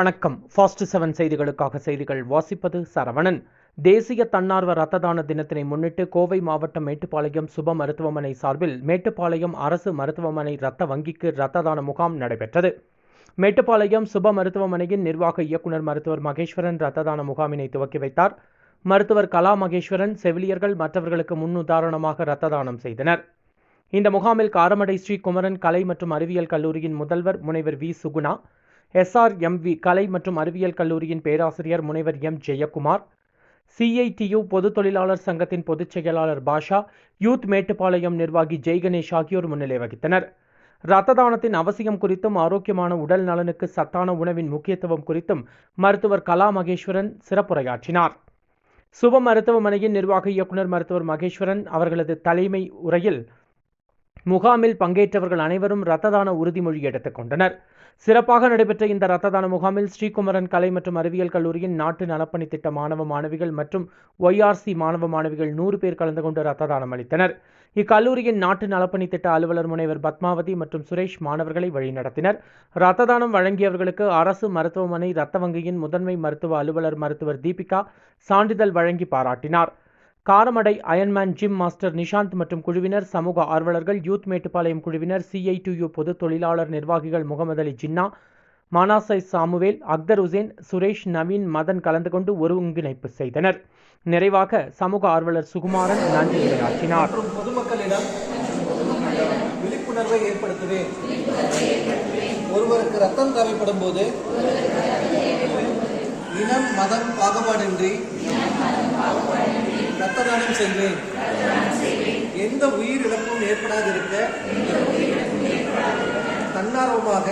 வணக்கம். Fast seven செய்திகளுக்காக செய்திகள். வாசிப்பது சரவணன். தேசிய தன்னார்வ இரத்த தான தினத்தினை முன்னிட்டு கோவை மாவட்டம் மேட்டுப்பாளையம் சுப மருத்துவமனை சார்பில் மேட்டுப்பாளையம் அரசு மருத்துவமனை இரத்த வங்கிக்கு இரத்த தான முகாம் நடைபெற்றது. மேட்டுப்பாளையம் சுப மருத்துவமனையின் நிர்வாக இயக்குனர் மருத்துவர் மகேஸ்வரன் இரத்த தான முகாமினை துவக்கி வைத்தார். மருத்துவர் கலா மகேஸ்வரன் செவிலியர்கள் மற்றவர்களுக்கு முன்னுதாரணமாக இரத்த தானம் செய்தனர். இந்த முகாமில் காரமடை ஸ்ரீ குமரன் கலை மற்றும் அறிவியல் கல்லூரியின் முதல்வர் முனைவர் வி. சுகுணா எஸ்ஆர்எம்வி கலை மற்றும் அறிவியல் கல்லூரியின் பேராசிரியர் முனைவர் எம். ஜெயக்குமார் சிஐடியு பொது தொழிலாளர் சங்கத்தின் பொதுச் செயலாளர் பாஷா யூத் மேட்டுப்பாளையம் நிர்வாகி ஜெய் கணேஷ் ஆகியோர் முன்னிலை வகித்தனர். இரத்த தானத்தின் அவசியம் குறித்தும் ஆரோக்கியமான உடல் நலனுக்கு சத்தான உணவின் முக்கியத்துவம் குறித்தும் மருத்துவர் கலா மகேஸ்வரன் சிறப்புரையாற்றினார். சுப மருத்துவமனையின் நிர்வாக இயக்குனர் மருத்துவர் மகேஸ்வரன் அவர்களது தலைமை உரையில் முகாமில் பங்கேற்றவர்கள் அனைவரும் இரத்த தான உறுதிமொழி எடுத்துக் கொண்டனர். சிறப்பாக நடைபெற்ற இந்த இரத்த தான முகாமில் ஸ்ரீகுமரன் கலை மற்றும் அறிவியல் கல்லூரியின் நாட்டு நலப்பணி திட்ட மாணவ மாணவிகள் மற்றும் ஒய்ஆர்சி மாணவ மாணவிகள் நூறு பேர் கலந்து கொண்டு இரத்த தானம் அளித்தனர். இக்கல்லூரியின் நாட்டு நலப்பணி திட்ட அலுவலர் முனைவர் பத்மாவதி மற்றும் சுரேஷ் மாணவர்களை வழிநடத்தினர். இரத்த தானம் வழங்கியவர்களுக்கு அரசு மருத்துவமனை இரத்த வங்கியின் முதன்மை மருத்துவ அலுவலர் மருத்துவர் தீபிகா சான்றிதழ் வழங்கி பாராட்டினார். Karamadai Iron Man gym master Nishanth மற்றும் குழுவினர் சமூக ஆர்வலர்கள் யூத் மேட்டுப்பாளையம் குழுவினர் சிஐடியு பொது தொழிலாளர் நிர்வாகிகள் முகமது அலி ஜின்னா மானாசை சாமுவேல் அக்தர் உசேன் சுரேஷ் நவீன் மதன் கலந்து கொண்டு ஒருங்கிணைப்பு செய்தனர். நிறைவாக சமூக ஆர்வலர் சுகுமாரன் நன்றி உரையாற்றினார். பொதுமக்களிடம் விழிப்புணர்வை ஏற்படுத்துவேன். ஒருவருக்கு ரத்தம் தேவைப்படும் போது இனம் மதம் பாகுபாடின்றி ரத்த தானம் செய்வேன். எந்த உயிரிழப்பும் ஏற்படாதிருக்க. தன்னார்வமாக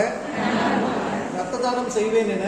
ரத்த தானம் செய்வேன் என.